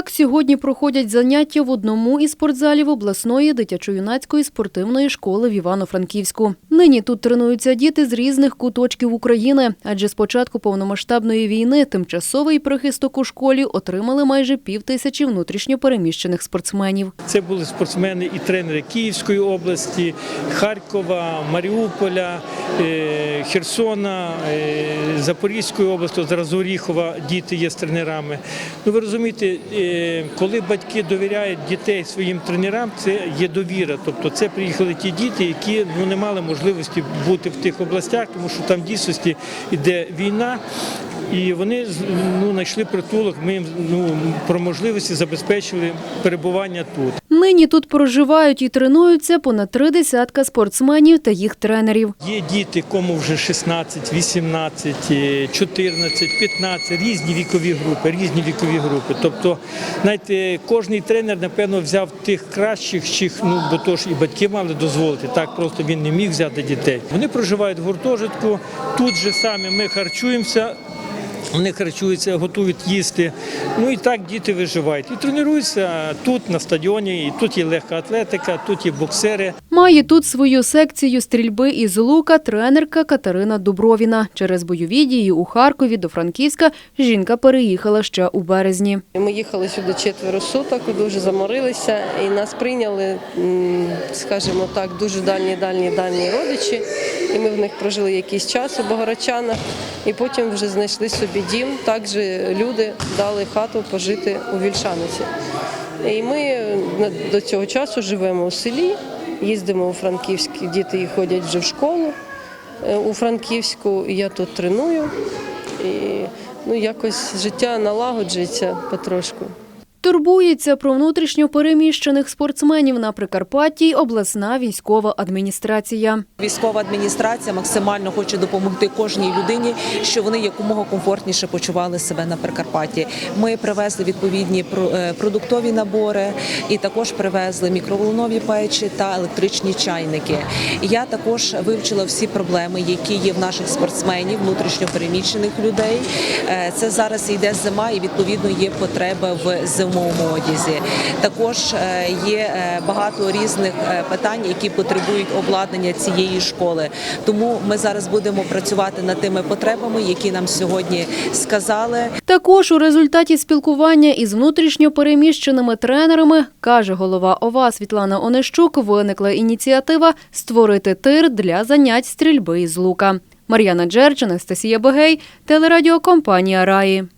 Так, сьогодні проходять заняття в одному із спортзалів обласної дитячо-юнацької спортивної школи в Івано-Франківську. Нині тут тренуються діти з різних куточків України, адже з початку повномасштабної війни тимчасовий прихисток у школі отримали майже півтисячі внутрішньопереміщених спортсменів. Це були спортсмени і тренери Київської області, Харкова, Маріуполя, Херсона, е, Запорізької області, зараз Оріхова діти є з тренерами. Ну ви розумієте, е, коли батьки довіряють дітей своїм тренерам, це є довіра. Тобто це приїхали ті діти, які ну не мали можливості бути в тих областях, тому що там в дійсності йде війна. І вони ну, знайшли притулок. Ми їм ну, про можливості забезпечили перебування тут. Нині тут проживають і тренуються понад три десятка спортсменів та їх тренерів. Є діти, кому вже 16, 18, е, 14, 15, різні вікові групи, різні вікові групи. Тобто, знаєте, кожний тренер, напевно, взяв тих кращих, чих, ну, бо то ж і батьки мали дозволити. Так просто він не міг взяти дітей. Вони проживають в гуртожитку, тут же самі ми харчуємося. Вони харчуються, готують їсти. Ну і так діти виживають. І тренуються тут, на стадіоні, і тут є легка атлетика, тут є боксери. Має тут свою секцію стрільби із лука тренерка Катерина Дубровіна. Через бойові дії у Харкові до Франківська жінка переїхала ще у березні. Ми їхали сюди четверо суток, дуже заморилися, і нас прийняли, скажімо так, дуже дальні, дальні, дальні родичі. І ми в них прожили якийсь час у Богородчанах, і потім вже знайшли собі дім. Також люди дали хату пожити у Вільшаниці. І ми до цього часу живемо у селі, їздимо у Франківськ, діти ходять вже в школу е, у Франківську, я тут треную. І ну, якось життя налагоджується потрошку. Турбується про внутрішньо переміщених спортсменів на Прикарпатті обласна військова адміністрація. Військова адміністрація максимально хоче допомогти кожній людині, щоб вони якомога комфортніше почували себе на Прикарпатті. Ми привезли відповідні е, продуктові набори і також привезли мікроволнові печі та електричні чайники. Я також вивчила всі проблеми, які є в наших спортсменів, внутрішньопереміщених людей. Е, Це зараз йде зима, і відповідно є потреба в зимовому одязі. Також е, є е, багато різних е, питань, які потребують обладнання цієї школи. Тому ми зараз будемо працювати над тими потребами, які нам сьогодні сказали. Також у результаті спілкування із внутрішньо переміщеними тренерами, каже голова ОВА Світлана Онищук, виникла ініціатива створити тир для занять стрільби із лука. Мар'яна Джерч, Анастасія Бегей, телерадіокомпанія Раї.